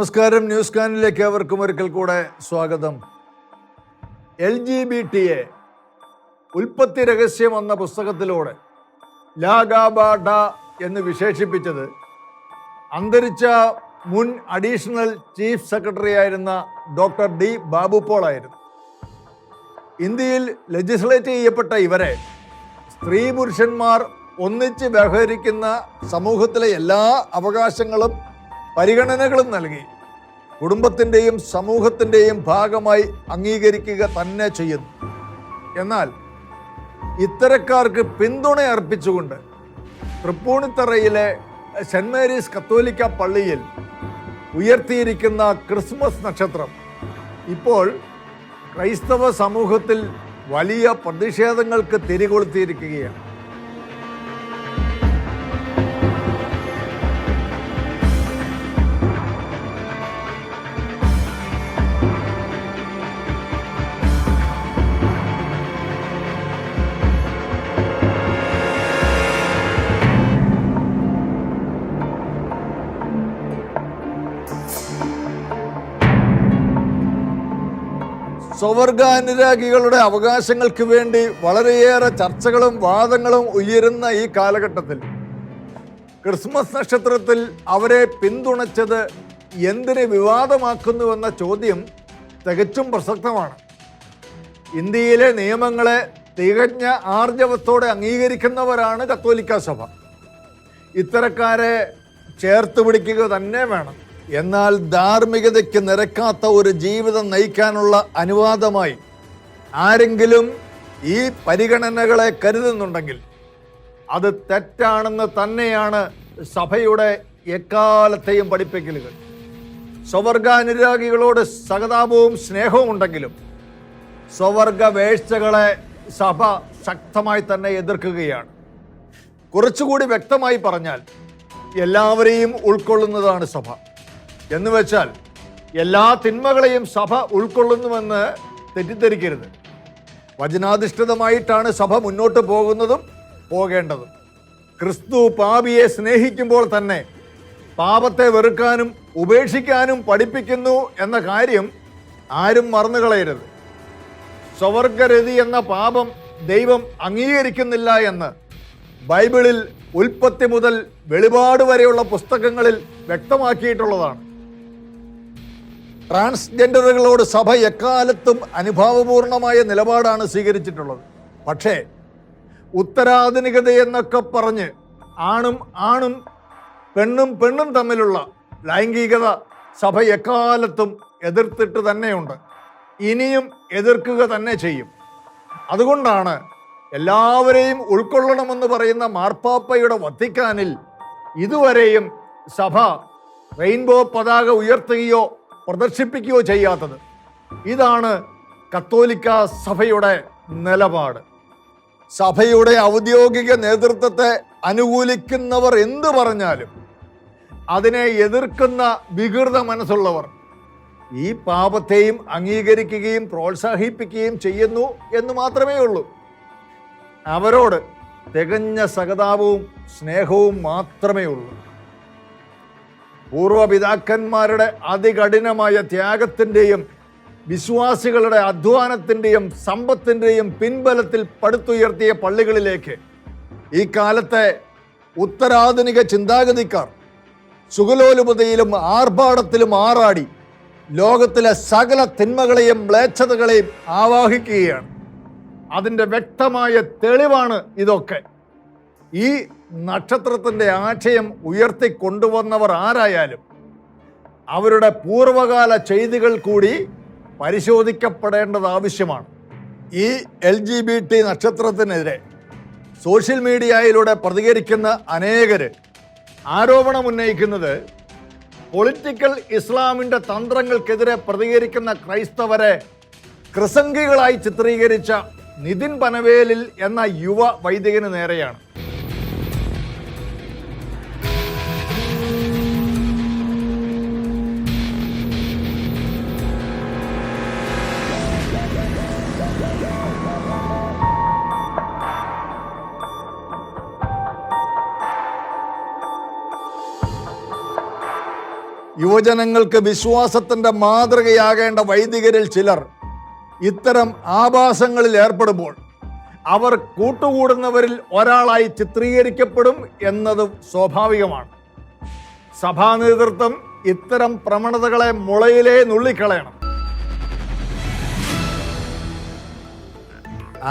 നമസ്കാരം. ന്യൂസ് കാനിലേക്ക് അവർക്കും ഒരിക്കൽ കൂടെ സ്വാഗതം. L G B T A ഉൽപ്പത്തി രഹസ്യം എന്ന പുസ്തകത്തിലൂടെ ലാഗാബാഡ എന്ന് വിശേഷിപ്പിച്ചത് അന്തരിച്ച മുൻ അഡീഷണൽ ചീഫ് സെക്രട്ടറി ആയിരുന്ന ഡോക്ടർ ഡി ബാബു പോളായിരുന്നു. ഇന്ത്യയിൽ ലെജിസ്ലേറ്റ് ചെയ്യപ്പെട്ട ഇവരെ സ്ത്രീ പുരുഷന്മാർ ഒന്നിച്ച് വ്യവഹരിക്കുന്ന സമൂഹത്തിലെ എല്ലാ അവകാശങ്ങളും പരിഗണനകളും നൽകി. കുടുംബത്തിന്റെയും സമൂഹത്തിന്റെയും ഭാഗമായി അംഗീകരിക്കുക തന്നെ ചെയ്യുന്നു. എന്നാൽ ഇത്തരക്കാർക്ക് പിന്തുണ അർപ്പിച്ചുകൊണ്ട് തൃപ്പൂണിത്തറയിലെ സെന്റ് മേരീസ് കത്തോലിക്ക പള്ളിയിൽ ഉയർത്തിയിരിക്കുന്ന ക്രിസ്മസ് നക്ഷത്രം ഇപ്പോൾ ക്രൈസ്തവ സമൂഹത്തിൽ വലിയ പ്രതിഷേധങ്ങൾക്ക് തിരികൊളുത്തിയിരിക്കുകയാണ്. സ്വവർഗാനുരാഗികളുടെ അവകാശങ്ങൾക്ക് വേണ്ടി വളരെയേറെ ചർച്ചകളും വാദങ്ങളും ഉയരുന്ന ഈ കാലഘട്ടത്തിൽ ക്രിസ്മസ് നക്ഷത്രത്തിൽ അവരെ പിന്തുണച്ചത് എന്തിനെ വിവാദമാക്കുന്നുവെന്ന ചോദ്യം തികച്ചും പ്രസക്തമാണ്. ഇന്ത്യയിലെ നിയമങ്ങളെ തികഞ്ഞ ആർജവത്തോടെ അംഗീകരിക്കുന്നവരാണ് കത്തോലിക്ക സഭ. ഇത്തരക്കാരെ ചേർത്ത് പിടിക്കുക തന്നെ വേണം. എന്നാൽ ധാർമ്മികതയ്ക്ക് നിരക്കാത്ത ഒരു ജീവിതം നയിക്കാനുള്ള അനുവാദമായി ആരെങ്കിലും ഈ പരിഗണനകളെ കരുതുന്നുണ്ടെങ്കിൽ അത് തെറ്റാണെന്ന് തന്നെയാണ് സഭയുടെ എക്കാലത്തെയും പഠിപ്പിക്കലുകൾ. സ്വവർഗാനുരാഗികളോട് സഹതാപവും സ്നേഹവും ഉണ്ടെങ്കിലും സ്വവർഗ വേഴ്ചകളെ സഭ ശക്തമായി തന്നെ എതിർക്കുകയാണ്. കുറച്ചുകൂടി വ്യക്തമായി പറഞ്ഞാൽ എല്ലാവരെയും ഉൾക്കൊള്ളുന്നതാണ് സഭ. എന്ന് വെച്ചാൽ എല്ലാ തിന്മകളെയും സഭ ഉൾക്കൊള്ളുന്നുവെന്ന് തെറ്റിദ്ധരിക്കരുത്. വചനാധിഷ്ഠിതമായിട്ടാണ് സഭ മുന്നോട്ട് പോകുന്നതും പോകേണ്ടതും. ക്രിസ്തു പാപിയെ സ്നേഹിക്കുമ്പോൾ തന്നെ പാപത്തെ വെറുക്കാനും ഉപേക്ഷിക്കാനും പഠിപ്പിക്കുന്നു എന്ന കാര്യം ആരും മറന്നുകളയരുത് സ്വവർഗരതി എന്ന പാപം ദൈവം അംഗീകരിക്കുന്നില്ല എന്ന് ബൈബിളിൽ ഉൽപ്പത്തി മുതൽ വെളിപാട് വരെയുള്ള പുസ്തകങ്ങളിൽ വ്യക്തമാക്കിയിട്ടുള്ളതാണ്. ട്രാൻസ്ജെൻഡറുകളോട് സഭ എക്കാലത്തും അനുഭാവപൂർണമായ നിലപാടാണ് സ്വീകരിച്ചിട്ടുള്ളത്. പക്ഷേ ഉത്തരാധുനികത എന്നൊക്കെ പറഞ്ഞ് ആണും ആണും പെണ്ണും പെണ്ണും തമ്മിലുള്ള ലൈംഗികത സഭ എക്കാലത്തും എതിർത്തിട്ട് തന്നെയുണ്ട്. ഇനിയും എതിർക്കുക തന്നെ ചെയ്യും. അതുകൊണ്ടാണ് എല്ലാവരെയും ഉൾക്കൊള്ളണമെന്ന് പറയുന്ന മാർപ്പാപ്പയുടെ വത്തിക്കാനിൽ ഇതുവരെയും സഭ റെയിൻബോ പതാക ഉയർത്തുകയോ പ്രദർശിപ്പിക്കുകയോ ചെയ്യാത്തത്. ഇതാണ് കത്തോലിക്ക സഭയുടെ നിലപാട്. സഭയുടെ ഔദ്യോഗിക നേതൃത്വത്തെ അനുകൂലിക്കുന്നവർ എന്തു പറഞ്ഞാലും അതിനെ എതിർക്കുന്ന വികൃത മനസ്സുള്ളവർ ഈ പാപത്തെയും അംഗീകരിക്കുകയും പ്രോത്സാഹിപ്പിക്കുകയും ചെയ്യുന്നു എന്ന് മാത്രമേ ഉള്ളൂ. അവരോട് തികഞ്ഞ സഹതാപവും സ്നേഹവും മാത്രമേ ഉള്ളൂ. പൂർവപിതാക്കന്മാരുടെ അതികഠിനമായ ത്യാഗത്തിന്റെയും വിശ്വാസികളുടെ അധ്വാനത്തിന്റെയും സമ്പത്തിന്റെയും പിൻബലത്തിൽ പടുത്തുയർത്തിയ പള്ളികളിലേക്ക് ഈ കാലത്തെ ഉത്തരാധുനിക ചിന്താഗതിക്കാർ സുഗലോലുപതയിലും ആർഭാടത്തിലും ആറാടി ലോകത്തിലെ സകല തിന്മകളെയും മ്ലേച്ഛതകളെയും ആവാഹിക്കുകയാണ്. അതിന്റെ വ്യക്തമായ തെളിവാണ് ഇതൊക്കെ. ഈ നക്ഷത്രത്തിന്റെ ആശയം ഉയർത്തി കൊണ്ടുവന്നവർ ആരായാലും അവരുടെ പൂർവകാല ചെയ്തികൾ കൂടി പരിശോധിക്കപ്പെടേണ്ടത് ആവശ്യമാണ്. ഈ എൽ ജി ബി ടി നക്ഷത്രത്തിനെതിരെ സോഷ്യൽ മീഡിയയിലൂടെ പ്രതികരിക്കുന്ന അനേകർ ആരോപണം ഉന്നയിക്കുന്നത് പൊളിറ്റിക്കൽ ഇസ്ലാമിന്റെ തന്ത്രങ്ങൾക്കെതിരെ പ്രതികരിക്കുന്ന ക്രൈസ്തവരെ ക്രിസംഗികളായി ചിത്രീകരിച്ച നിതിൻ പനവേലിൽ എന്ന യുവ വൈദികന് നേരെയാണ്. യുവജനങ്ങൾക്ക് വിശ്വാസത്തിന്റെ മാതൃകയാകേണ്ട വൈദികരിൽ ചിലർ ഇത്തരം ആഭാസങ്ങളിൽ ഏർപ്പെടുമ്പോൾ അവർ കൂട്ടുകൂടുന്നവരിൽ ഒരാളായി ചിത്രീകരിക്കപ്പെടും എന്നത് സ്വാഭാവികമാണ്. സഭാ നേതൃത്വം ഇത്തരം പ്രവണതകളെ മുളയിലേ നുള്ളിക്കളയണം.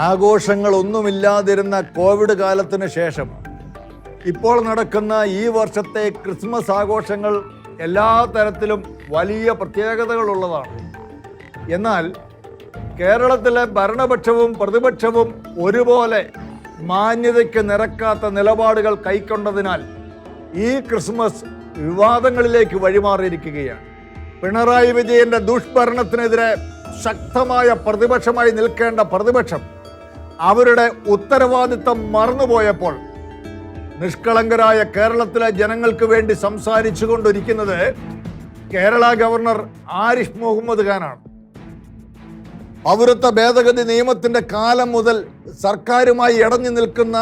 ആഘോഷങ്ങളൊന്നുമില്ലാതിരുന്ന കോവിഡ് കാലത്തിന് ശേഷം ഇപ്പോൾ നടക്കുന്ന ഈ വർഷത്തെ ക്രിസ്മസ് ആഘോഷങ്ങൾ എല്ലാ തരത്തിലും വലിയ പ്രത്യേകതകളുള്ളതാണ്. എന്നാൽ കേരളത്തിലെ ഭരണപക്ഷവും പ്രതിപക്ഷവും ഒരുപോലെ മാന്യതയ്ക്ക് നിരക്കാത്ത നിലപാടുകൾ കൈക്കൊണ്ടതിനാൽ ഈ ക്രിസ്മസ് വിവാദങ്ങളിലേക്ക് വഴിമാറിയിരിക്കുകയാണ്. പിണറായി വിജയന്റെ ദുഷ്ഭരണത്തിനെതിരെ ശക്തമായ പ്രതിപക്ഷമായി നിൽക്കേണ്ട പ്രതിപക്ഷം അവരുടെ ഉത്തരവാദിത്തം മറന്നുപോയപ്പോൾ നിഷ്കളങ്കരായ കേരളത്തിലെ ജനങ്ങൾക്ക് വേണ്ടി സംസാരിച്ചു കൊണ്ടിരിക്കുന്നത് കേരള ഗവർണർ ആരിഫ് മുഹമ്മദ് ഖാനാണ്. പൗരത്വ ഭേദഗതി നിയമത്തിന്റെ കാലം മുതൽ സർക്കാരുമായി ഇടഞ്ഞു നിൽക്കുന്ന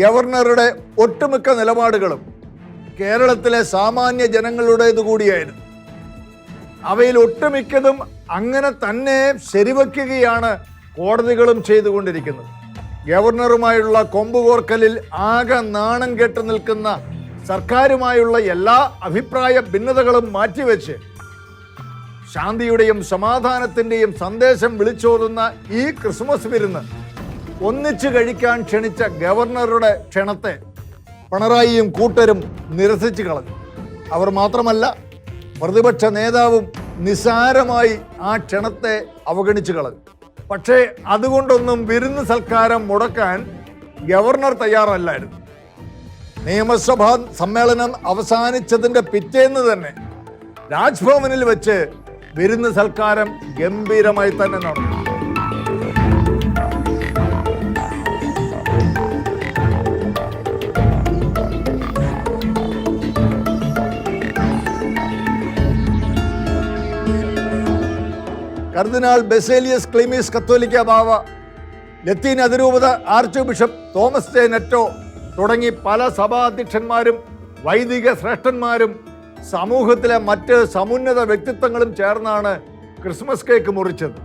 ഗവർണറുടെ ഒട്ടുമിക്ക നിലപാടുകളും കേരളത്തിലെ സാമാന്യ ജനങ്ങളുടേത് കൂടിയായിരുന്നു. അവയിൽ ഒട്ടുമിക്കതും അങ്ങനെ തന്നെ ശരിവെക്കുകയാണ് കോടതികളും ചെയ്തുകൊണ്ടിരിക്കുന്നത്. ഗവർണറുമായുള്ള കൊമ്പുകോർക്കലിൽ ആകെ നാണം കെട്ട് നിൽക്കുന്ന സർക്കാരുമായുള്ള എല്ലാ അഭിപ്രായ ഭിന്നതകളും മാറ്റിവെച്ച് ശാന്തിയുടെയും സമാധാനത്തിന്റെയും സന്ദേശം വിളിച്ചോതുന്ന ഈ ക്രിസ്മസ് വിരുന്ന് ഒന്നിച്ചു കഴിക്കാൻ ക്ഷണിച്ച ഗവർണറുടെ ക്ഷണത്തെ പിണറായിയും കൂട്ടരും നിരസിച്ചു കളഞ്ഞു. അവർ മാത്രമല്ല പ്രതിപക്ഷ നേതാവും നിസാരമായി ആ ക്ഷണത്തെ അവഗണിച്ചു കളഞ്ഞു. പക്ഷേ അതുകൊണ്ടൊന്നും വിരുന്ന് സൽക്കാരം മുടക്കാൻ ഗവർണർ തയ്യാറല്ലായിരുന്നു. നിയമസഭാ സമ്മേളനം അവസാനിച്ചതിന്റെ പിറ്റേന്ന് തന്നെ രാജ്ഭവനിൽ വെച്ച് വിരുന്ന് സൽക്കാരം ഗംഭീരമായി തന്നെ നടന്നു. കർദിനാൾ ബെസേലിയസ് ക്ലിമീസ് കത്തോലിക്ക ബാവ ലത്തീൻ അതിരൂപത ആർച്ച് ബിഷപ്പ് തോമസ് ജെ നെറ്റോ തുടങ്ങി പല സഭാധ്യക്ഷന്മാരും വൈദിക ശ്രേഷ്ഠന്മാരും സമൂഹത്തിലെ മറ്റ് സമുന്നത വ്യക്തിത്വങ്ങളും ചേർന്നാണ് ക്രിസ്മസ് കേക്ക് മുറിച്ചത്.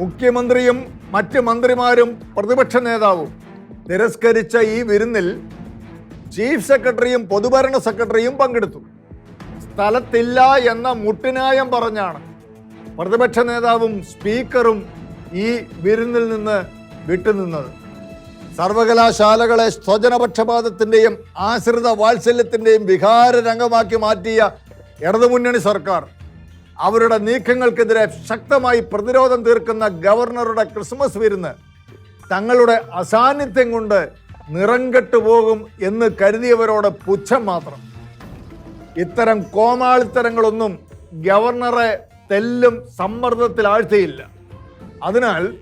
മുഖ്യമന്ത്രിയും മറ്റ് മന്ത്രിമാരും പ്രതിപക്ഷ നേതാവും തിരസ്കരിച്ച ഈ വിരുന്നിൽ ചീഫ് സെക്രട്ടറിയും പൊതുഭരണ സെക്രട്ടറിയും പങ്കെടുത്തു. സ്ഥലത്തില്ല എന്ന മുട്ടിനായം പറഞ്ഞാണ് പ്രതിപക്ഷ നേതാവും സ്പീക്കറും ഈ വിരുന്നിൽ നിന്ന് വിട്ടുനിന്നത്. സർവകലാശാലകളെ സ്വജനപക്ഷപാതത്തിന്റെയും ആശ്രിത വാത്സല്യത്തിന്റെയും വികാര രംഗമാക്കി മാറ്റിയ ഇടതുമുന്നണി സർക്കാർ അവരുടെ നീക്കങ്ങൾക്കെതിരെ ശക്തമായി പ്രതിരോധം തീർക്കുന്ന ഗവർണറുടെ ക്രിസ്മസ് വിരുന്ന് തങ്ങളുടെ അസാന്നിധ്യം കൊണ്ട് നിറം കെട്ടുപോകും എന്ന് കരുതിയവരോട് പുച്ഛം മാത്രം. ഇത്തരം കോമാളിത്തരങ്ങളൊന്നും ഗവർണറെ തെല്ലും സമ്മർദ്ദത്തിൽ ആഴ്ചയില്ല അതിനാൽ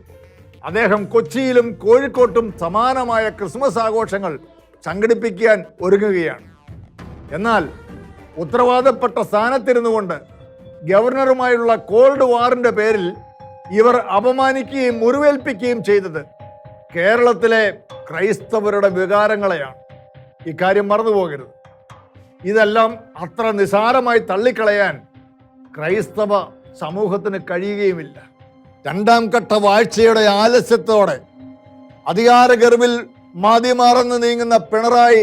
അദ്ദേഹം കൊച്ചിയിലും കോഴിക്കോട്ടും സമാനമായ ക്രിസ്മസ് ആഘോഷങ്ങൾ സംഘടിപ്പിക്കാൻ ഒരുങ്ങുകയാണ്. എന്നാൽ ഉത്തരവാദപ്പെട്ട സ്ഥാനത്തിരുന്നു കൊണ്ട് ഗവർണറുമായുള്ള കോൾഡ് വാറിന്റെ പേരിൽ ഇവർ അപമാനിക്കുകയും മുറിവേൽപ്പിക്കുകയും ചെയ്തത് കേരളത്തിലെ ക്രൈസ്തവരുടെ വികാരങ്ങളെയാണ്. ഇക്കാര്യം മറന്നുപോകരുത്. ഇതെല്ലാം അത്ര നിസാരമായി തള്ളിക്കളയാൻ ക്രൈസ്തവ സമൂഹത്തിന് കഴിയുകയുമില്ല. രണ്ടാം ഘട്ട വാഴ്ചയുടെ ആലസ്യത്തോടെ അധികാരഗർവിൽ മാതിമാറന്ന് നീങ്ങുന്ന പിണറായി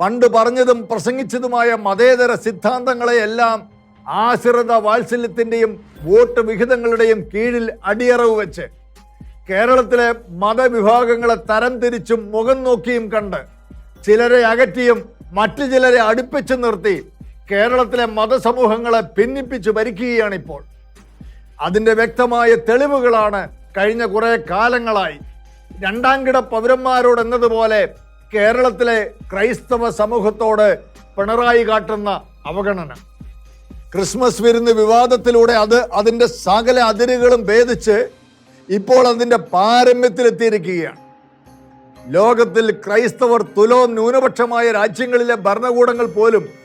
പണ്ട് പറഞ്ഞതും പ്രസംഗിച്ചതുമായ മതേതര സിദ്ധാന്തങ്ങളെയെല്ലാം ആശ്രിത വാത്സല്യത്തിന്റെയും വോട്ട് വിഹിതങ്ങളുടെയും കീഴിൽ അടിയറവ് വെച്ച് കേരളത്തിലെ മതവിഭാഗങ്ങളെ തരം തിരിച്ചും മുഖം നോക്കിയും കണ്ട് ചിലരെ അകറ്റിയും മറ്റു ചിലരെ അടുപ്പിച്ചു നിർത്തി കേരളത്തിലെ മതസമൂഹങ്ങളെ ഭിന്നിപ്പിച്ച് ഭരിക്കുകയാണ് ഇപ്പോൾ. അതിന്റെ വ്യക്തമായ തെളിവുകളാണ് കഴിഞ്ഞ കുറേ കാലങ്ങളായി. രണ്ടാം കിട പൗരന്മാരോട് എന്നതുപോലെ കേരളത്തിലെ ക്രൈസ്തവ സമൂഹത്തോട് പിണറായി കാട്ടുന്ന അവഗണന. ക്രിസ്മസ് വിരുന്ന് വിവാദത്തിലൂടെ അത് അതിന്റെ സകല അതിരുകളും ഭേദിച്ച് ഇപ്പോൾ അതിന്റെ പാരമ്യത്തിലെത്തിയിരിക്കുകയാണ്. ലോകത്തിൽ ക്രൈസ്തവർ തുലോം ന്യൂനപക്ഷമായ രാജ്യങ്ങളിലെ ഭരണകൂടങ്ങൾ പോലും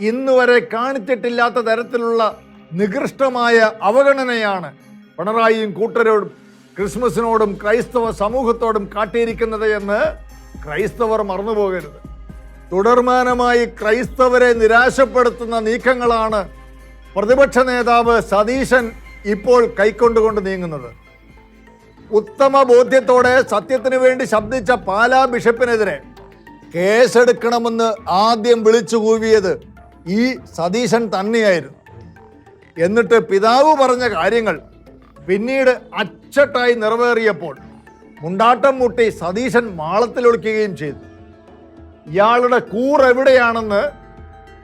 ഇന്ന് വരെ കാണിച്ചിട്ടില്ലാത്ത തരത്തിലുള്ള നികൃഷ്ടമായ അവഗണനയാണ് പിണറായിയും കൂട്ടരോടും ക്രിസ്മസിനോടും ക്രൈസ്തവ സമൂഹത്തോടും കാട്ടിയിരിക്കുന്നത് എന്ന് ക്രൈസ്തവർ മറന്നുപോകരുത്. തുടർമാനമായി ക്രൈസ്തവരെ നിരാശപ്പെടുത്തുന്ന നീക്കങ്ങളാണ് പ്രതിപക്ഷ നേതാവ് സതീശൻ ഇപ്പോൾ കൈക്കൊണ്ടുകൊണ്ട് നീങ്ങുന്നത്. ഉത്തമ ബോധ്യത്തോടെ സത്യത്തിനു വേണ്ടി ശബ്ദിച്ച പാലാ ബിഷപ്പിനെതിരെ കേസെടുക്കണമെന്ന് ആദ്യം വിളിച്ചു കൂവിയത് ഈ സതീശൻ തന്നെയായിരുന്നു. എന്നിട്ട് പിതാവ് പറഞ്ഞ കാര്യങ്ങൾ പിന്നീട് അച്ചട്ടായി നിറവേറിയപ്പോൾ മുണ്ടാട്ടം മുട്ടി സതീശൻ മാളത്തിലൊളിക്കുകയും ചെയ്തു. ഇയാളുടെ കൂർ എവിടെയാണെന്ന്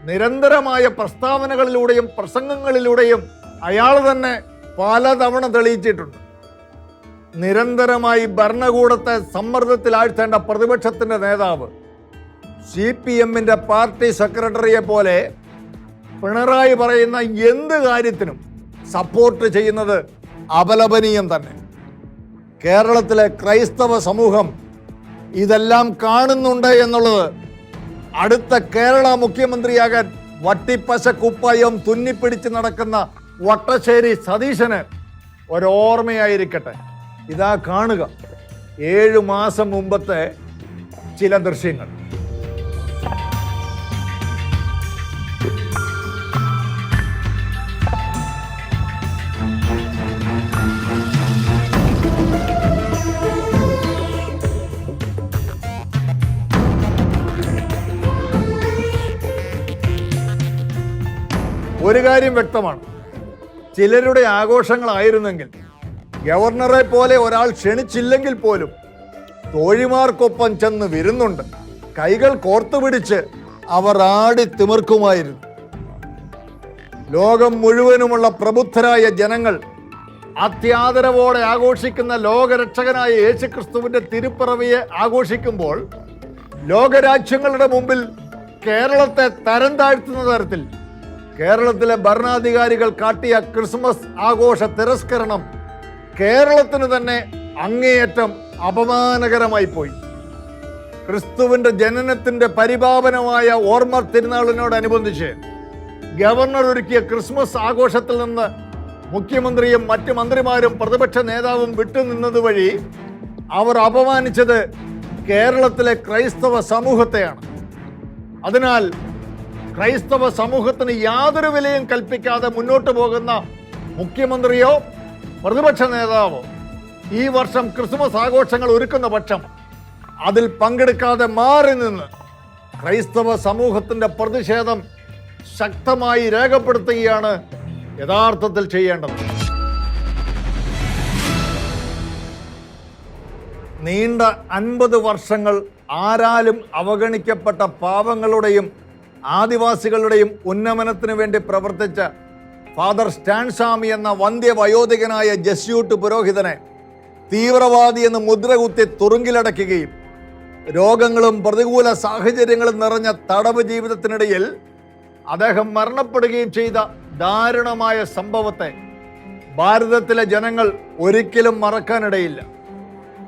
നിരന്തരമായ പ്രസ്താവനകളിലൂടെയും പ്രസംഗങ്ങളിലൂടെയും അയാൾ തന്നെ പലതവണ തെളിയിച്ചിട്ടുണ്ട്. നിരന്തരമായി ഭരണകൂടത്തെ സമ്മർദ്ദത്തിലാഴ്ത്തേണ്ട പ്രതിപക്ഷത്തിന്റെ നേതാവ് സി പി എമ്മിന്റെ പാർട്ടി സെക്രട്ടറിയെ പോലെ പിണറായി പറയുന്ന എന്ത് കാര്യത്തിനും സപ്പോർട്ട് ചെയ്യുന്നത് അപലപനീയം തന്നെ. കേരളത്തിലെ ക്രൈസ്തവ സമൂഹം ഇതെല്ലാം കാണുന്നുണ്ട് എന്നുള്ളത് അടുത്ത കേരള മുഖ്യമന്ത്രിയാകാൻ വട്ടിപ്പശ കുപ്പായം തുന്നിപ്പിടിച്ച് നടക്കുന്ന വട്ടശ്ശേരി സതീശന് ഒരോർമ്മയായിരിക്കട്ടെ. ഇതാ കാണുക. ഏഴു മാസം മുമ്പത്തെ ചില ദൃശ്യങ്ങൾ. ഒരു കാര്യം വ്യക്തമാണ്. ചിലരുടെ ആഘോഷങ്ങളായിരുന്നെങ്കിൽ ഗവർണറെ പോലെ ഒരാൾ ക്ഷണിച്ചില്ലെങ്കിൽ പോലും തോഴിമാർക്കൊപ്പം ചെന്ന് വരുന്നുണ്ട്. കൈകൾ കോർത്തുപിടിച്ച് അവർ ആടി തിമിർക്കുമായിരുന്നു. ലോകം മുഴുവനുമുള്ള പ്രബുദ്ധരായ ജനങ്ങൾ അത്യാദരവോടെ ആഘോഷിക്കുന്ന ലോകരക്ഷകനായ യേശുക്രിസ്തുവിന്റെ തിരുപ്പിറവിയെ ആഘോഷിക്കുമ്പോൾ ലോകരാജ്യങ്ങളുടെ മുമ്പിൽ കേരളത്തെ തരം താഴ്ത്തുന്ന തരത്തിൽ കേരളത്തിലെ ഭരണാധികാരികൾ കാട്ടിയ ക്രിസ്മസ് ആഘോഷ തിരസ്കരണം കേരളത്തിന് തന്നെ അങ്ങേയറ്റം അപമാനകരമായി പോയി. ക്രിസ്തുവിന്റെ ജനനത്തിന്റെ പരിപാവനമായ ഓർമ്മ തിരുനാളിനോടനുബന്ധിച്ച് ഗവർണർ ഒരുക്കിയ ക്രിസ്മസ് ആഘോഷത്തിൽ നിന്ന് മുഖ്യമന്ത്രിയും മറ്റ് മന്ത്രിമാരും പ്രതിപക്ഷ നേതാവും വിട്ടുനിന്നത് വഴി അവർ അപമാനിച്ചത് കേരളത്തിലെ ക്രൈസ്തവ സമൂഹത്തെയാണ്. അതിനാൽ ക്രൈസ്തവ സമൂഹത്തിന് യാതൊരു വിലയും കൽപ്പിക്കാതെ മുന്നോട്ട് പോകുന്ന മുഖ്യമന്ത്രിയോ പ്രതിപക്ഷ നേതാവോ ഈ വർഷം ക്രിസ്മസ് ആഘോഷങ്ങൾ ഒരുക്കുന്ന പക്ഷം അതിൽ പങ്കെടുക്കാതെ മാറി നിന്ന് ക്രൈസ്തവ സമൂഹത്തിന്റെ പ്രതിഷേധം ശക്തമായി രേഖപ്പെടുത്തുകയാണ് യഥാർത്ഥത്തിൽ ചെയ്യേണ്ടത്. നീണ്ട അൻപത് വർഷങ്ങൾ ആരാലും അവഗണിക്കപ്പെട്ട പാവങ്ങളുടെയും ആദിവാസികളുടെയും ഉന്നമനത്തിനു വേണ്ടി പ്രവർത്തിച്ച ഫാദർ സ്റ്റാൻസ്വാമി എന്ന വന്ധ്യവയോധികനായ ജസ്യൂട്ട് പുരോഹിതനെ തീവ്രവാദി എന്ന് മുദ്രകുത്തി തുറുങ്കിലടയ്ക്കുകയും രോഗങ്ങളും പ്രതികൂല സാഹചര്യങ്ങളും നിറഞ്ഞ തടവ് ജീവിതത്തിനിടയിൽ അദ്ദേഹം മരണപ്പെടുകയും ചെയ്ത ദാരുണമായ സംഭവത്തെ ഭാരതത്തിലെ ജനങ്ങൾ ഒരിക്കലും മറക്കാനിടയില്ല.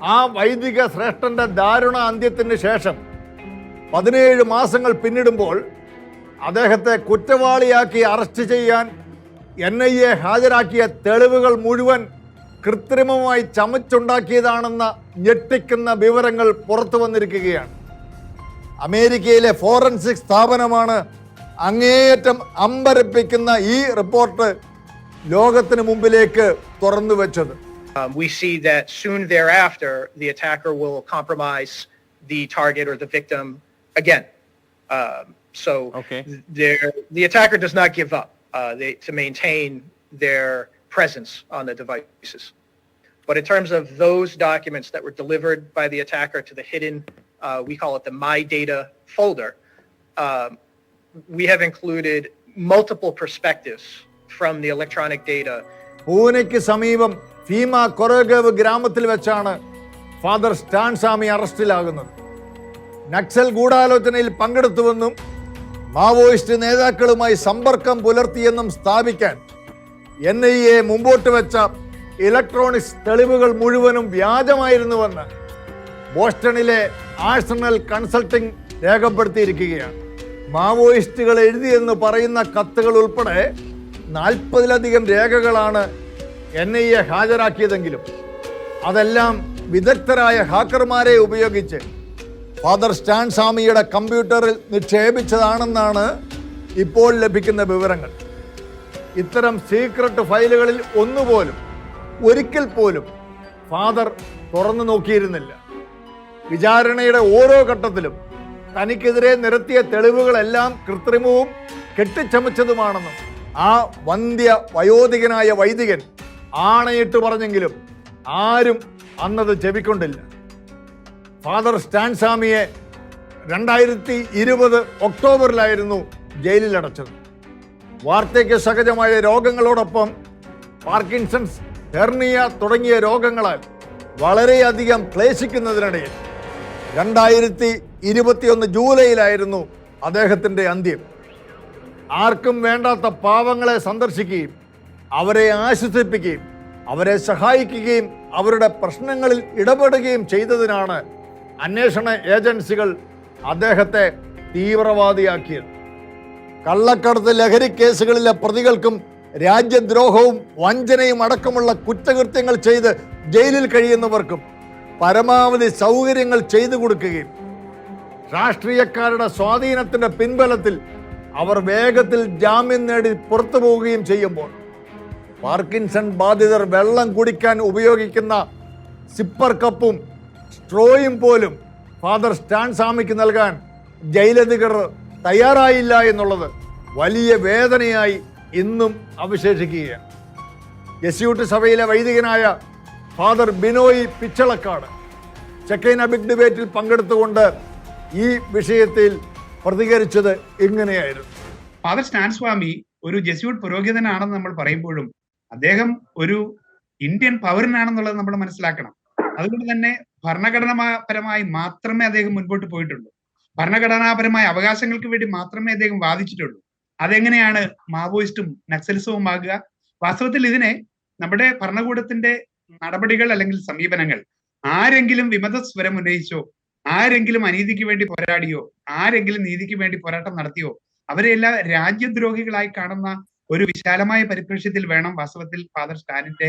ആ വൈദിക ശ്രേഷ്ഠന്റെ ദാരുണ അന്ത്യത്തിന് ശേഷം പതിനേഴ് മാസങ്ങൾ പിന്നിടുമ്പോൾ അദ്ദേഹത്തെ കുറ്റവാളിയാക്കി അറസ്റ്റ് ചെയ്യാൻ എൻ ഐ എ ഹാജരാക്കിയ തെളിവുകൾ മുഴുവൻ കൃത്രിമമായി ചമച്ചുണ്ടാക്കിയതാണെന്ന ഞെട്ടിക്കുന്ന വിവരങ്ങൾ പുറത്തു വന്നിരിക്കുകയാണ് അമേരിക്കയിലെ ഫോറൻസിക് സ്ഥാപനമാണ് അങ്ങേയറ്റം അമ്പരപ്പിക്കുന്ന ഈ റിപ്പോർട്ട് ലോകത്തിന് മുമ്പിലേക്ക് തുറന്നു വെച്ചത് Um, we see that soon thereafter, the attacker will compromise the target or the victim again. Um, so Okay. there- the attacker does not give up uh, they, to maintain their presence on the devices. But in terms of those documents that were delivered by the attacker to the hidden, uh, we call it the My Data folder, um, we have included multiple perspectives from the electronic data പൂനെക്ക് സമീപം ഭീമ കൊറഗവ് ഗ്രാമത്തിൽ വെച്ചാണ് father Stan Swamy അറസ്റ്റിലാകുന്നത് Naxal ഗൂഢാലോചനയിൽ പങ്കെടുത്തുവെന്നും Maoist നേതാക്കളുമായി സമ്പർക്കം പുലർത്തിയെന്നും സ്ഥാപിക്കാൻ N I A മുമ്പോട്ട് വെച്ച ഇലക്ട്രോണിക്സ് തെളിവുകൾ മുഴുവനും വ്യാജമായിരുന്നുവെന്ന് ബോസ്റ്റണിലെ ആഴ്സണൽ കൺസൾട്ടിംഗ് രേഖപ്പെടുത്തിയിരിക്കുകയാണ്. മാവോയിസ്റ്റുകൾ എഴുതിയെന്ന് പറയുന്ന കത്തുകൾ ഉൾപ്പെടെ നാൽപ്പതിലധികം രേഖകളാണ് എൻ ഐ എ ഹാജരാക്കിയതെങ്കിലും അതെല്ലാം വിദഗ്ധരായ ഹാക്കർമാരെ ഉപയോഗിച്ച് ഫാദർ സ്റ്റാൻ സ്വാമിയുടെ കമ്പ്യൂട്ടറിൽ നിക്ഷേപിച്ചതാണെന്നാണ് ഇപ്പോൾ ലഭിക്കുന്ന വിവരങ്ങൾ. ഇത്തരം സീക്രട്ട് ഫയലുകളിൽ ഒന്നുപോലും ഒരിക്കൽ പോലും ഫാദർ തുറന്നു നോക്കിയിരുന്നില്ല. വിചാരണയുടെ ഓരോ ഘട്ടത്തിലും തനിക്കെതിരെ നിരത്തിയ തെളിവുകളെല്ലാം കൃത്രിമവും കെട്ടിച്ചമച്ചതുമാണെന്നും ആ വന്ധ്യ വയോധികനായ വൈദികൻ ആണയിട്ട് പറഞ്ഞെങ്കിലും ആരും അന്നത് ചെവിക്കൊണ്ടില്ല ഫാദർ സ്റ്റാൻസാമിയെ രണ്ടായിരത്തി ഇരുപത് ഒക്ടോബറിലായിരുന്നു ജയിലിലടച്ചത് വാർദ്ധക്യ സഹജമായ രോഗങ്ങളോടൊപ്പം പാർക്കിൻസൺസ് ഹെർണിയ തുടങ്ങിയ രോഗങ്ങളാൽ വളരെയധികം ക്ലേശിക്കുന്നതിനിടയിൽ രണ്ടായിരത്തി ഇരുപത്തിയൊന്ന് ജൂലൈയിലായിരുന്നു അദ്ദേഹത്തിന്റെ അന്ത്യം. ആർക്കും വേണ്ടാത്ത പാവങ്ങളെ സന്ദർശിക്കുകയും അവരെ ആശ്വസിപ്പിക്കുകയും അവരെ സഹായിക്കുകയും അവരുടെ പ്രശ്നങ്ങളിൽ ഇടപെടുകയും ചെയ്തതിനാണ് അന്വേഷണ ഏജൻസികൾ അദ്ദേഹത്തെ തീവ്രവാദിയാക്കിയത്. കള്ളക്കടത്ത് ലഹരി കേസുകളിലെ പ്രതികൾക്കും രാജ്യദ്രോഹവും വഞ്ചനയും അടക്കമുള്ള കുറ്റകൃത്യങ്ങൾ ചെയ്ത് ജയിലിൽ കഴിയുന്നവർക്കും പരമാവധി സൗകര്യങ്ങൾ ചെയ്തു കൊടുക്കുകയും രാഷ്ട്രീയക്കാരുടെ സ്വാധീനത്തിന്റെ പിൻബലത്തിൽ അവർ വേഗത്തിൽ ജാമ്യം നേടി പുറത്തു പോവുകയും ചെയ്യുമ്പോൾ പാർക്കിൻസൺ ബാധിതർ വെള്ളം കുടിക്കാൻ ഉപയോഗിക്കുന്ന സിപ്പർ കപ്പും സ്ട്രോയും പോലും ഫാദർ സ്റ്റാൻ സ്വാമിക്ക് നൽകാൻ ജയിലധികൃതർ തയ്യാറായില്ല എന്നുള്ളത് വലിയ വേദനയായി ഇന്നും അവശേഷിക്കുകയാണ്. യെസ്യൂട്ട് സഭയിലെ വൈദികനായ father Binoy Pichalakkad Shekinah big ഡിബേറ്റിൽ പങ്കെടുത്തുകൊണ്ട് ഈ വിഷയത്തിൽ പ്രതികരിച്ചത് ഇങ്ങനെയായിരുന്നു. ഫാദർ സ്റ്റാൻ സ്വാമി ഒരു ജെസ്യൂട്ട് പുരോഹിതനാണെന്ന് നമ്മൾ പറയുമ്പോഴും അദ്ദേഹം ഒരു ഇന്ത്യൻ പൗരനാണെന്നുള്ളത് നമ്മൾ മനസ്സിലാക്കണം. അതുകൊണ്ട് തന്നെ ഭരണഘടനാപരമായി മാത്രമേ അദ്ദേഹം മുൻപോട്ട് പോയിട്ടുള്ളൂ. ഭരണഘടനാപരമായ അവകാശങ്ങൾക്ക് വേണ്ടി മാത്രമേ അദ്ദേഹം വാദിച്ചിട്ടുള്ളൂ. അതെങ്ങനെയാണ് മാവോയിസ്റ്റും നക്സലിസവും ആകുക? വാസ്തവത്തിൽ ഇതിനെ നമ്മുടെ ഭരണകൂടത്തിന്റെ നടപടികൾ അല്ലെങ്കിൽ സമീപനങ്ങൾ ആരെങ്കിലും വിമത സ്വരം ഉന്നയിച്ചോ ആരെങ്കിലും അനീതിക്ക് വേണ്ടി പോരാടിയോ ആരെങ്കിലും നീതിക്ക് വേണ്ടി പോരാട്ടം നടത്തിയോ അവരെല്ലാം രാജ്യദ്രോഹികളായി കാണുന്ന ഒരു വിശാലമായ പരിപ്രേക്ഷ്യത്തിൽ വേണം വാസ്തവത്തിൽ ഫാദർ സ്റ്റാലിന്റെ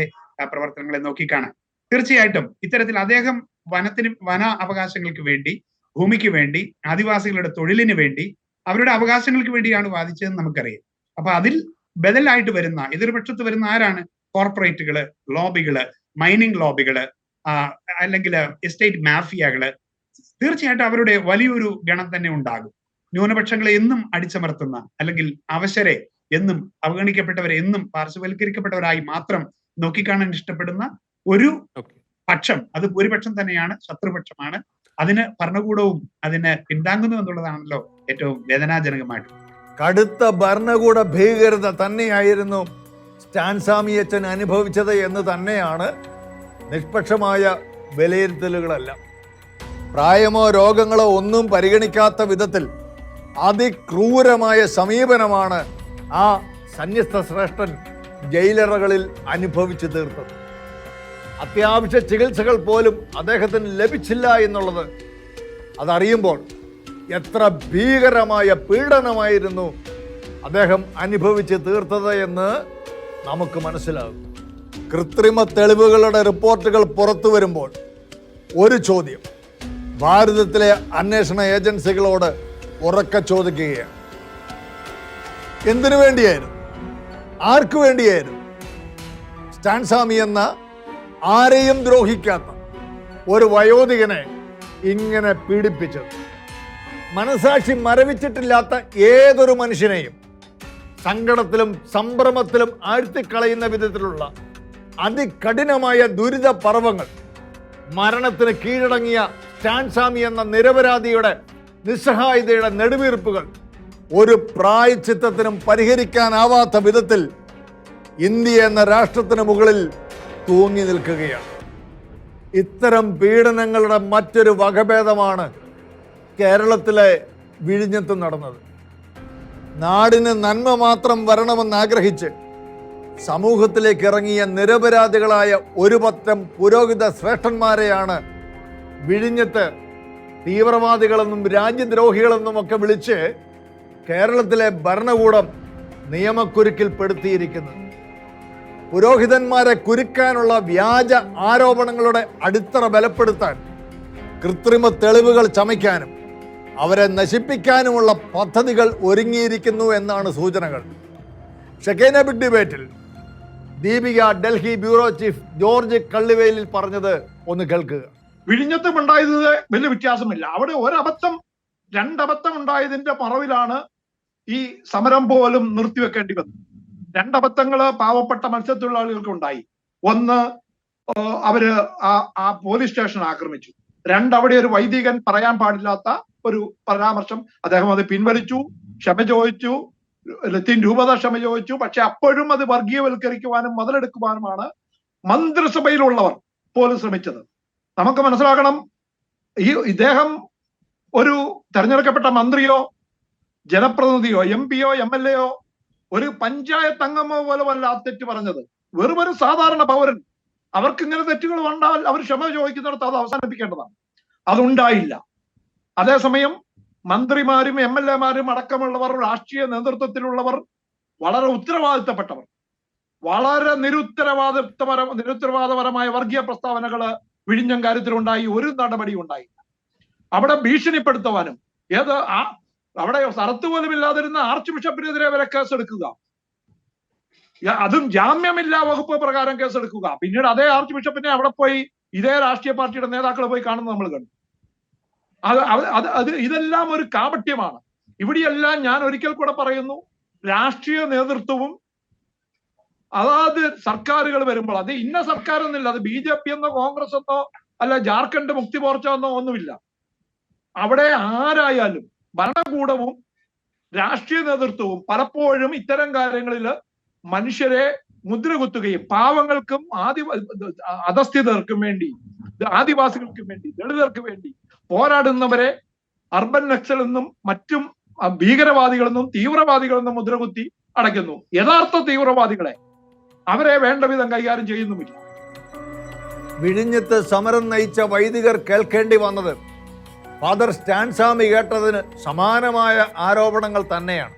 പ്രവർത്തനങ്ങളെ നോക്കിക്കാണാൻ. തീർച്ചയായിട്ടും ഇത്തരത്തിൽ അദ്ദേഹം വനത്തിന് വന അവകാശങ്ങൾക്ക് വേണ്ടി ഭൂമിക്ക് വേണ്ടി ആദിവാസികളുടെ തൊഴിലിന് വേണ്ടി അവരുടെ അവകാശങ്ങൾക്ക് വേണ്ടിയാണ് വാദിച്ചതെന്ന് നമുക്കറിയാം. അപ്പൊ അതിൽ ബദലായിട്ട് വരുന്ന എതിർപക്ഷത്ത് വരുന്ന ആരാണ്? കോർപ്പറേറ്റുകൾ ലോബികൾ മൈനിങ് ലോബികൾ അല്ലെങ്കിൽ എസ്റ്റേറ്റ് മാഫിയകൾ. തീർച്ചയായിട്ടും അവരുടെ വലിയൊരു ഗണം തന്നെ ഉണ്ടാകും. ന്യൂനപക്ഷങ്ങളെ എന്നും അടിച്ചമർത്തുന്ന അല്ലെങ്കിൽ അവശരെ എന്നും അവഗണിക്കപ്പെട്ടവരെ എന്നും പാർശ്വവൽക്കരിക്കപ്പെട്ടവരായി മാത്രം നോക്കിക്കാണാൻ ഇഷ്ടപ്പെടുന്ന ഒരു. പക്ഷം അത് ഭൂരിപക്ഷം തന്നെയാണ് ശത്രുപക്ഷമാണ്. അതിന് ഭരണകൂടവും അതിനെ പിന്താങ്ങുന്നു എന്നുള്ളതാണല്ലോ ഏറ്റവും വേദനാജനകമായിട്ട്. കടുത്ത ഭരണകൂട ഭീകരത തന്നെയായിരുന്നു സ്റ്റാൻസാമി അച്ഛൻ അനുഭവിച്ചത് എന്ന് തന്നെയാണ് നിഷ്പക്ഷമായ വിലയിരുത്തലുകളല്ല. പ്രായമോ രോഗങ്ങളോ ഒന്നും പരിഗണിക്കാത്ത വിധത്തിൽ അതിക്രൂരമായ സമീപനമാണ് ആ സന്യസ്ത ശ്രേഷ്ഠൻ ജയിലറകളിൽ അനുഭവിച്ചു തീർത്തത്. അത്യാവശ്യ ചികിത്സകൾ പോലും അദ്ദേഹത്തിന് ലഭിച്ചില്ല എന്നുള്ളത് അതറിയുമ്പോൾ എത്ര ഭീകരമായ പീഡനമായിരുന്നു അദ്ദേഹം അനുഭവിച്ച് തീർത്തത് എന്ന് നമുക്ക് മനസ്സിലാകും. കൃത്രിമ തെളിവുകളുടെ റിപ്പോർട്ടുകൾ പുറത്തു വരുമ്പോൾ ഒരു ചോദ്യം. ഭാരതത്തിലെ അന്വേഷണ ഏജൻസികളോട് ഉറക്ക ചോദിക്കുകയാണ്. എന്തിനു വേണ്ടിയായിരുന്നു? ആർക്കു വേണ്ടിയായിരുന്നു? സ്റ്റാൻസാമി എന്ന ആരെയും ദ്രോഹിക്കാത്ത ഒരു വയോധികനെ ഇങ്ങനെ പീഡിപ്പിച്ചത്. മനസാക്ഷി മരവിച്ചിട്ടില്ലാത്ത ഏതൊരു മനുഷ്യനെയും സങ്കടത്തിലും സംഭ്രമത്തിലും ആഴ്ത്തിക്കളയുന്ന വിധത്തിലുള്ള അതികഠിനമായ ദുരിത പർവങ്ങൾ മരണത്തിന് കീഴടങ്ങിയ സ്റ്റാൻസാമി എന്ന നിരപരാധിയുടെ നിസ്സഹായതയുടെ നെടുവീർപ്പുകൾ ഒരു പ്രായച്ചിത്തത്തിനും പരിഹരിക്കാനാവാത്ത വിധത്തിൽ ഇന്ത്യ എന്ന രാഷ്ട്രത്തിന് മുകളിൽ തൂങ്ങി നിൽക്കുകയാണ്. ഇത്തരം പീഡനങ്ങളുടെ മറ്റൊരു വകഭേദമാണ് കേരളത്തിലെ വിഴിഞ്ഞത്ത് നടന്നത്. നാടിന് നന്മ മാത്രം വരണമെന്ന് ആഗ്രഹിച്ച് സമൂഹത്തിലേക്ക് ഇറങ്ങിയ നിരപരാധികളായ ഒരു പറ്റം പുരോഹിത ശ്രേഷ്ഠന്മാരെയാണ് വിഴിഞ്ഞത്ത് തീവ്രവാദികളെന്നും രാജ്യദ്രോഹികളെന്നും ഒക്കെ വിളിച്ച് കേരളത്തിലെ ഭരണകൂടം നിയമക്കുരുക്കിൽപ്പെടുത്തിയിരിക്കുന്നത്. പുരോഹിതന്മാരെ കുരുക്കാനുള്ള വ്യാജ ആരോപണങ്ങളുടെ അടിത്തറ ബലപ്പെടുത്താൻ കൃത്രിമ തെളിവുകൾ ചമയ്ക്കാനും അവരെ നശിപ്പിക്കാനുമുള്ള പദ്ധതികൾ ഒരുങ്ങിയിരിക്കുന്നു എന്നാണ് സൂചനകൾ. ഷെക്കേന ബിഗ് ഡിബേറ്റിൽ Deepika Delhi bureau chief George കള്ളിവേലിൽ പറഞ്ഞത് ഒന്ന് കേൾക്കുക. വിഴിഞ്ഞത്തും ഉണ്ടായത് വലിയ വ്യത്യാസമില്ല. അവിടെ ഒരബദ്ധം രണ്ടബദ്ധം ഉണ്ടായതിന്റെ മറവിലാണ് ഈ സമരം പോലും നിർത്തിവെക്കേണ്ടി വന്നത്. രണ്ടബദ്ധങ്ങൾ പാവപ്പെട്ട മത്സ്യത്തൊഴിലാളികൾക്ക് ഉണ്ടായി. ഒന്ന് അവർ ആ പോലീസ് സ്റ്റേഷൻ ആക്രമിച്ചു. രണ്ട് അവിടെ ഒരു വൈദികൻ പറയാൻ പാടില്ലാത്ത ഒരു പരാമർശം അദ്ദേഹം അത് പിൻവലിച്ചു ക്ഷമ ചോദിച്ചു ലത്തീൻ രൂപത ക്ഷമ ചോദിച്ചു. പക്ഷെ അപ്പോഴും അത് വർഗീയവൽക്കരിക്കുവാനും മുതലെടുക്കുവാനുമാണ് മന്ത്രിസഭയിലുള്ളവർ പോലും ശ്രമിച്ചത്. നമുക്ക് മനസ്സിലാക്കണം ഈ ഇദ്ദേഹം ഒരു തെരഞ്ഞെടുക്കപ്പെട്ട മന്ത്രിയോ ജനപ്രതിനിധിയോ എം പിയോ എം എൽ എയോ ഒരു പഞ്ചായത്ത് അംഗമോ പോലെ വല്ല ആ തെറ്റ് പറഞ്ഞത്. വെറും ഒരു സാധാരണ പൗരൻ. അവർക്ക് ഇങ്ങനെ തെറ്റുകൾ ഉണ്ടാൽ അവർ ക്ഷമ ചോദിക്കുന്നിടത്ത് അത് അവസാനിപ്പിക്കേണ്ടതാണ്. അതുണ്ടായില്ല. അതേസമയം മന്ത്രിമാരും എം എൽ എമാരും അടക്കമുള്ളവർ രാഷ്ട്രീയ നേതൃത്വത്തിലുള്ളവർ വളരെ ഉത്തരവാദിത്തപ്പെട്ടവർ. വളരെ നിരുത്തരവാദിത്തപര നിരുത്തരവാദപരമായ വർഗീയ പ്രസ്താവനകൾ വിഴിഞ്ഞം കാര്യത്തിലുണ്ടായി. ഒരു നടപടി ഉണ്ടായില്ല. അവിടെ ഭീഷണിപ്പെടുത്തുവാനും ഏത് ആ അവിടെ സ്ഥലത്ത് പോലും ഇല്ലാതിരുന്ന ആർച്ച് ബിഷപ്പിനെതിരെ വരെ കേസെടുക്കുക അതും ജാമ്യമില്ലാ വകുപ്പ് പ്രകാരം കേസെടുക്കുക പിന്നീട് അതേ ആർച്ച് ബിഷപ്പിനെ അവിടെ പോയി ഇതേ രാഷ്ട്രീയ പാർട്ടിയുടെ നേതാക്കൾ പോയി കാണുന്നത് നമ്മൾ കണ്ടു. അത് അത് അത് ഇതെല്ലാം ഒരു കാപട്യമാണ്. ഇവിടെയെല്ലാം ഞാൻ ഒരിക്കൽ കൂടെ പറയുന്നു രാഷ്ട്രീയ നേതൃത്വവും അതാത് സർക്കാരുകൾ വരുമ്പോൾ അത് ഇന്ന സർക്കാർ എന്നില്ല അത് ബി ജെ പി എന്നോ കോൺഗ്രസ് എന്നോ അല്ല ജാർഖണ്ഡ് മുക്തി മോർച്ച എന്നോ ഒന്നുമില്ല. അവിടെ ആരായാലും ഭരണകൂടവും രാഷ്ട്രീയ നേതൃത്വവും പലപ്പോഴും ഇത്തരം കാര്യങ്ങളിൽ മനുഷ്യരെ മുദ്രകുത്തുകയും പാവങ്ങൾക്കും ആദി അധസ്ഥിതർക്കും വേണ്ടി ആദിവാസികൾക്കും വേണ്ടി ദളിതർക്ക് വേണ്ടി പോരാടുന്നവരെ അർബൻ നക്സൽ എന്നും മറ്റും ഭീകരവാദികളെന്നും തീവ്രവാദികളെന്നും മുദ്രകുത്തി അടയ്ക്കുന്നു. യഥാർത്ഥ തീവ്രവാദികളെ അവരെ വേണ്ട വിധം കൈകാര്യം ചെയ്യുന്നുമില്ല. വിഴിഞ്ഞത്ത് സമരം നയിച്ച വൈദികർ കേൾക്കേണ്ടി വന്നത് ഫാദർ സ്റ്റാൻസാമി കേട്ടതിന് സമാനമായ ആരോപണങ്ങൾ തന്നെയാണ്.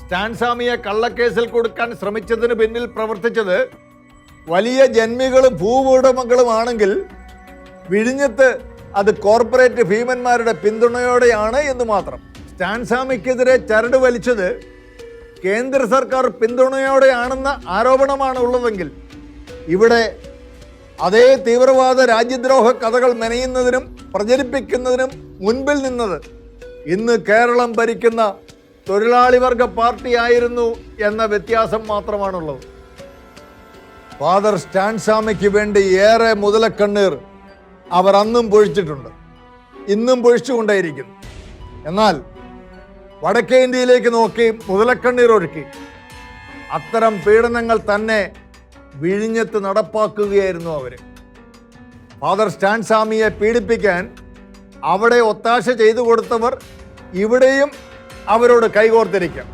സ്റ്റാൻസാമിയെ കള്ളക്കേസിൽ കൊടുക്കാൻ ശ്രമിച്ചതിന് പിന്നിൽ പ്രവർത്തിച്ചത് വലിയ ജന്മികളും ഭൂവുടമകളുമാണെങ്കിൽ വിഴിഞ്ഞത്ത് അത് കോർപ്പറേറ്റ് ഭീമന്മാരുടെ പിന്തുണയോടെയാണ് എന്ന് മാത്രം. സ്റ്റാൻസാമിക്കെതിരെ ചരട് വലിച്ചത് കേന്ദ്ര സർക്കാർ പിന്തുണയോടെയാണെന്ന ആരോപണമാണ് ഉള്ളതെങ്കിൽ ഇവിടെ അതേ തീവ്രവാദ രാജ്യദ്രോഹ കഥകൾ മെനയുന്നതിനും പ്രചരിപ്പിക്കുന്നതിനും മുൻപിൽ നിന്നത് ഇന്ന് കേരളം ഭരിക്കുന്ന തൊഴിലാളി വർഗ പാർട്ടിയായിരുന്നു എന്ന വ്യത്യാസം മാത്രമാണുള്ളത്. ഫാദർ സ്റ്റാൻസാമയ്ക്ക് വേണ്ടി ഏറെ മുതലക്കണ്ണീർ അവർ അന്നും പൊഴിച്ചിട്ടുണ്ട്. ഇന്നും പൊഴിച്ചുകൊണ്ടേയിരിക്കുന്നു എന്നാൽ വടക്കേ ഇന്ത്യയിലേക്ക് നോക്കി മുതലക്കണ്ണീർ ഒഴുക്കി അത്തരം പീഡനങ്ങൾ തന്നെ വിഴിഞ്ഞത്ത് നടപ്പാക്കുകയായിരുന്നു അവർ ഫാദർ സ്റ്റാൻസാമിയെ പീഡിപ്പിക്കാൻ അവിടെ ഒത്താശ ചെയ്തു കൊടുത്തവർ ഇവിടെയും അവരോട് കൈകോർത്തിരിക്കാം.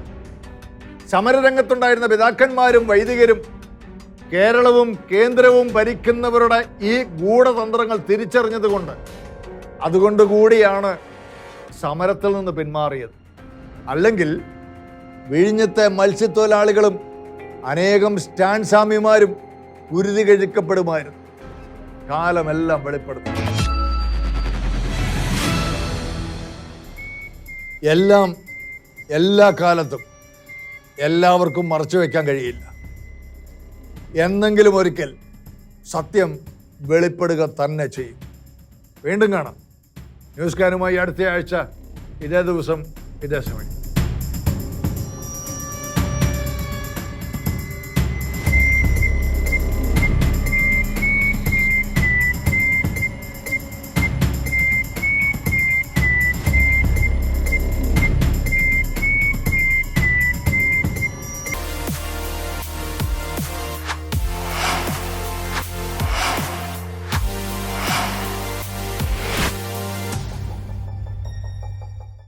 സമരരംഗത്തുണ്ടായിരുന്ന പിതാക്കന്മാരും വൈദികരും കേരളവും കേന്ദ്രവും ഭരിക്കുന്നവരുടെ ഈ ഗൂഢതന്ത്രങ്ങൾ തിരിച്ചറിഞ്ഞതുകൊണ്ട് അതുകൊണ്ട് കൂടിയാണ് സമരത്തിൽ നിന്ന് പിന്മാറിയത്. അല്ലെങ്കിൽ വിഴിഞ്ഞത്തെ മത്സ്യത്തൊഴിലാളികളും അനേകം സ്റ്റാൻഡ് സ്വാമിമാരും ഉരുതി കഴിക്കപ്പെടുമായിരുന്നു. കാലമെല്ലാം വെളിപ്പെടുത്തും എല്ലാം എല്ലാ കാലത്തും എല്ലാവർക്കും മറച്ചു വയ്ക്കാൻ കഴിയില്ല. എന്നെങ്കിലും ഒരിക്കൽ സത്യം വെളിപ്പെടുക തന്നെ ചെയ്യും. വീണ്ടും കാണാം. ന്യൂസ് കാനുമായി അടുത്ത ആഴ്ച. ഇതേ ദിവസം ഇതേ സമയം.